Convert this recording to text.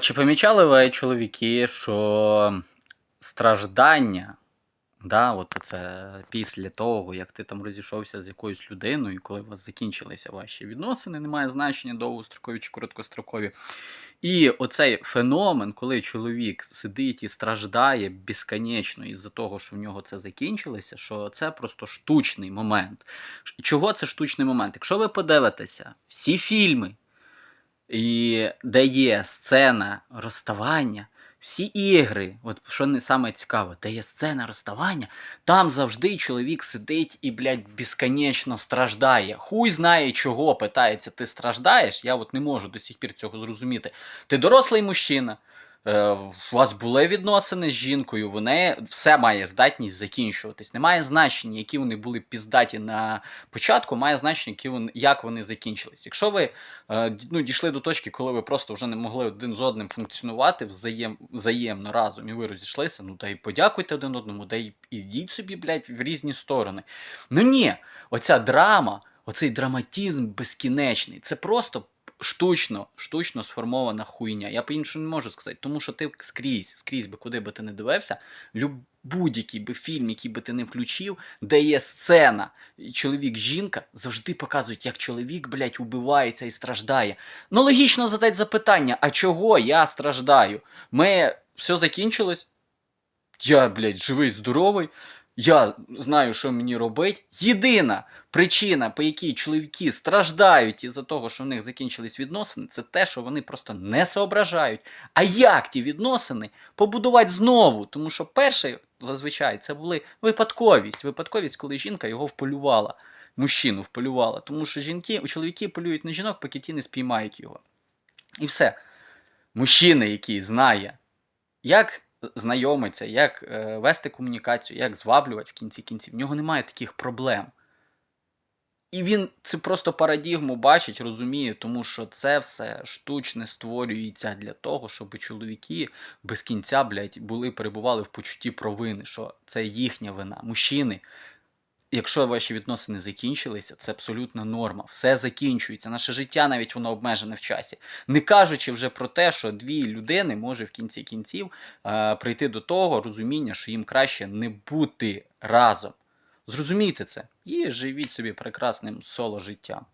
Чи помічали ви, чоловіки, що страждання, да, от це після того, як ти там розійшовся з якоюсь людиною, коли у вас закінчилися ваші відносини, немає значення довгострокові чи короткострокові. І оцей феномен, коли чоловік сидить і страждає безконечно із-за того, що в нього це закінчилося, що це просто штучний момент. Чого це штучний момент? Якщо ви подивитеся всі фільми, і де є сцена розставання, всі ігри, от що не саме цікаве, де є сцена розставання, там завжди чоловік сидить і, блядь, безконечно страждає. Хуй знає, чого питається, ти страждаєш. Я от не можу до сих пір цього зрозуміти. Ти дорослий мужчина. Е, У вас були відносини з жінкою, в неї все має здатність закінчуватись. Немає значення, які вони були піздаті на початку, має значення, які вони, як вони закінчились. Якщо ви е, ну, дійшли до точки, коли ви просто вже не могли один з одним функціонувати взаєм, взаємно разом, і ви розійшлися, ну та й подякуйте один одному, да й ідіть собі, блядь, в різні сторони. Ну ні, оця драма, оцей драматизм безкінечний, це просто штучно, штучно сформована хуйня. Я по-іншому не можу сказати, тому що ти скрізь, скрізь би куди би ти не дивився, будь-який би фільм, який би ти не включив, де є сцена, чоловік-жінка, завжди показують, як чоловік, блядь, убивається і страждає. Ну, логічно задати запитання, а чого я страждаю? Ми все закінчилось. Я, блядь, живий, здоровий. Я знаю, що мені робити. Єдина причина, по якій чоловіки страждають із-за того, що в них закінчились відносини, це те, що вони просто не соображають. А як ті відносини побудувати знову? Тому що перше, зазвичай, це були випадковість. Випадковість, коли жінка його вполювала, мужчину вполювала. Тому що жінки, чоловіки полюють на жінок, поки ті не спіймають його. І все. Мужчина, який знає, як знайомиться, як е, вести комунікацію, як зваблювати в кінці кінців, в нього немає таких проблем. І він це просто парадігму бачить, розуміє, тому що це все штучне створюється для того, щоб чоловіки без кінця, блядь, були, перебували в почутті провини, що це їхня вина. Мужчини, якщо ваші відносини закінчилися, це абсолютна норма. Все закінчується. Наше життя навіть воно обмежене в часі. Не кажучи вже про те, що дві людини може в кінці кінців е, прийти до того розуміння, що їм краще не бути разом. Зрозумійте це і живіть собі прекрасним соло життям.